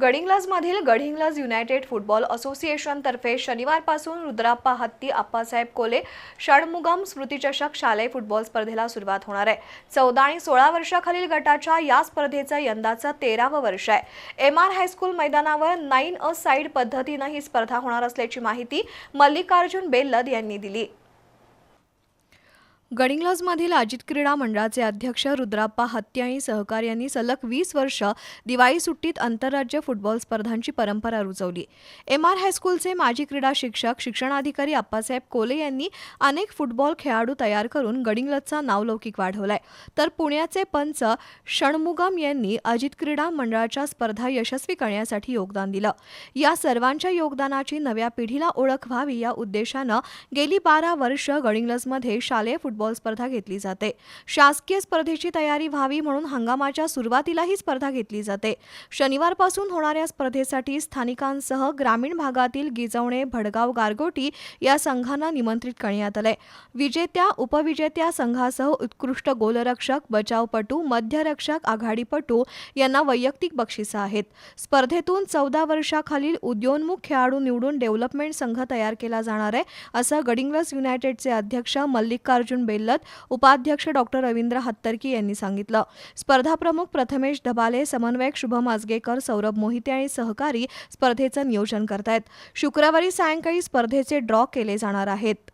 गडिंग्लाजमधील Gadhinglaj United Football असोसिएशनतर्फे शनिवारपासून रुद्राप्पा हत्ती आप्पासाहेब कोले षणमुगम स्मृतिचषक शालेय फुटबॉल स्पर्धेला सुरुवात होणार आहे. चौदा आणि सोळा वर्षाखालील गटाच्या या स्पर्धेचं यंदाचं तेरावं वर्ष आहे. एम आर हायस्कूल मैदानावर नाईन अ साईड पद्धतीनं ही स्पर्धा होणार असल्याची माहिती मल्लिकार्जुन बेल्लद यांनी दिली. गडिंग्लजमधील अजित क्रीडा मंडळाचे अध्यक्ष रुद्राप्पा हत्ती आणि सहकार्यांनी सलग वीस वर्ष दिवाळी सुट्टीत आंतरराज्य फुटबॉल स्पर्धांची परंपरा रुजवली. एम आर हायस्कूलचे माजी क्रीडा शिक्षक शिक्षणाधिकारी आप्पासाहेब कोले यांनी अनेक फुटबॉल खेळाडू तयार करून गडिंग्लजचा नावलौकिक वाढवलाय. तर पुण्याचे पंच षणमुगम यांनी अजित क्रीडा मंडळाच्या स्पर्धा यशस्वी करण्यासाठी योगदान दिलं. या सर्वांच्या योगदानाची नव्या पिढीला ओळख व्हावी या उद्देशानं गेली बारा वर्ष गडिंग्लजमध्ये शालेय फुटबॉल स्पर्धा घेतली जाते. शासकीय स्पर्धेची तयारी व्हावी म्हणून हंगामाच्या सुरुवातीला ही स्पर्धा घेतली जाते. शनिवारपासून होणाऱ्या स्पर्धेसाठी स्थानिकांसह ग्रामीण भागातील गिजवणे भडगाव गारगोटी या संघांना निमंत्रित करण्यात आलंय. विजेत्या उपविजेत्या संघासह उत्कृष्ट गोलरक्षक बचावपटू मध्यरक्षक आघाडीपटू यांना वैयक्तिक बक्षिसं आहेत. स्पर्धेतून चौदा वर्षाखालील उद्योन्मुख खेळाडू निवडून डेव्हलपमेंट संघ तयार केला जाणार आहे असं गडिंग्लस युनायटेडचे अध्यक्ष मल्लिकार्जुन बेल्लत उपाध्यक्ष डॉक्टर रवींद्र हत्तरकी यांनी सांगितलं. स्पर्धाप्रमुख प्रथमेश धबाले समन्वयक शुभम आजगेकर सौरभ मोहिते आणि सहकारी स्पर्धेचं नियोजन करतायत. शुक्रवारी सायंकाळी स्पर्धेचे ड्रॉ केले जाणार आहेत.